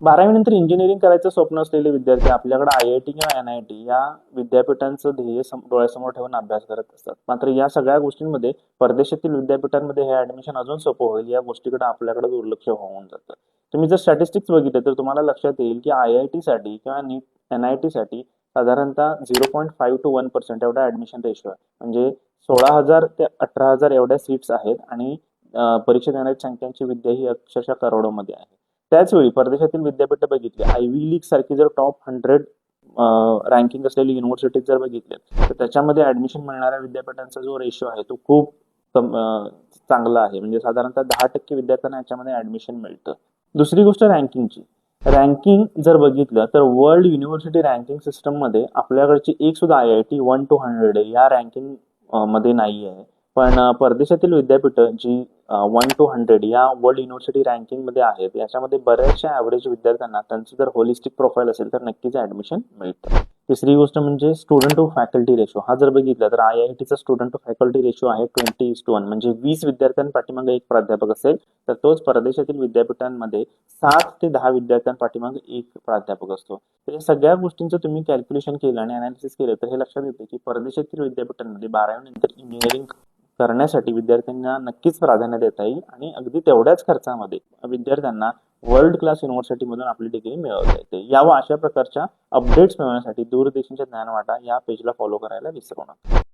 बारावीनंतर इंजिनिअरिंग करायचं स्वप्न असलेले विद्यार्थी आपल्याकडे आय आय टी किंवा एन आय टी या विद्यापीठांचं ध्येय डोळ्यासमोर ठेवून अभ्यास करत असतात. मात्र या सगळ्या गोष्टींमध्ये परदेशातील विद्यापीठांमध्ये हे ऍडमिशन अजून सोपं होईल या गोष्टीकडे आपल्याकडे दुर्लक्ष होऊन जातं. तुम्ही जर स्टॅटिस्टिक्स बघितले तर तुम्हाला लक्षात येईल की आय आय टी साठी किंवा नीट एन आय टी साठी साधारणतः zero point five two one percent एवढा ऍडमिशन रेशो आहे. म्हणजे सोळा हजार ते अठरा हजार एवढ्या सीट्स आहेत आणि परीक्षा देणाऱ्या संख्यांची विद्या ही अक्षरशः करोडोमध्ये आहे. त्याचवेळी परदेशातील विद्यापीठ बघितली. आय व्ही लीग सारखी जर टॉप हंड्रेड रँकिंग असलेली युनिव्हर्सिटीज जर बघितले तर त्याच्यामध्ये ऍडमिशन मिळणाऱ्या विद्यापीठांचा जो रेशो आहे तो खूप चांगला आहे. म्हणजे साधारणतः दहा टक्के विद्यार्थ्यांना याच्यामध्ये ऍडमिशन मिळतं. दुसरी गोष्ट रँकिंगची रँकिंग जर बघितलं तर वर्ल्ड युनिव्हर्सिटी रँकिंग सिस्टममध्ये आपल्याकडची एक सुद्धा I I T one two hundred या रँकिंगमध्ये नाही आहे पण परदेशातील विद्यापीठं जी वन टू हंड्रेड या वर्ल्ड युनिव्हर्सिटी रँकिंगमध्ये आहेत याच्यामध्ये बऱ्याचशा ॲव्हरेज विद्यार्थ्यांना त्यांचं जर होलिस्टिक प्रोफाईल असेल तर नक्कीच ऍडमिशन मिळतं. तिसरी गोष्ट म्हणजे स्टुडंट टू फॅकल्टी रेशो हा जर बघितला तर आय आय टीचा स्टुडंट टू फॅकल्टी रेशो आहे ट्वेंटी इज टू वन म्हणजे वीस विद्यार्थ्यांपाठीमागे एक प्राध्यापक असेल तर तोच परदेशातील विद्यापीठांमध्ये सात ते दहा विद्यार्थ्यांपाठीमागे एक प्राध्यापक असतो. तर या सगळ्या गोष्टींचं तुम्ही कॅल्क्युलेशन केलं आणि अनालिसिस केलं तर हे लक्षात येते की परदेशातील विद्यापीठांमध्ये बारावीनंतर इंजिनिअरिंग करण्यासाठी विद्यार्थ्यांना नक्कीच प्राधान्य देता येईल आणि अगदी तेवढ्याच खर्चामध्ये विद्यार्थ्यांना वर्ल्ड क्लास युनिव्हर्सिटीमधून आपली डिग्री मिळवता येते. या व अशा प्रकारच्या अपडेट्स मिळवण्यासाठी दूरदेशांच्या ज्ञानवाटा या पेजला फॉलो करायला विसरू नका.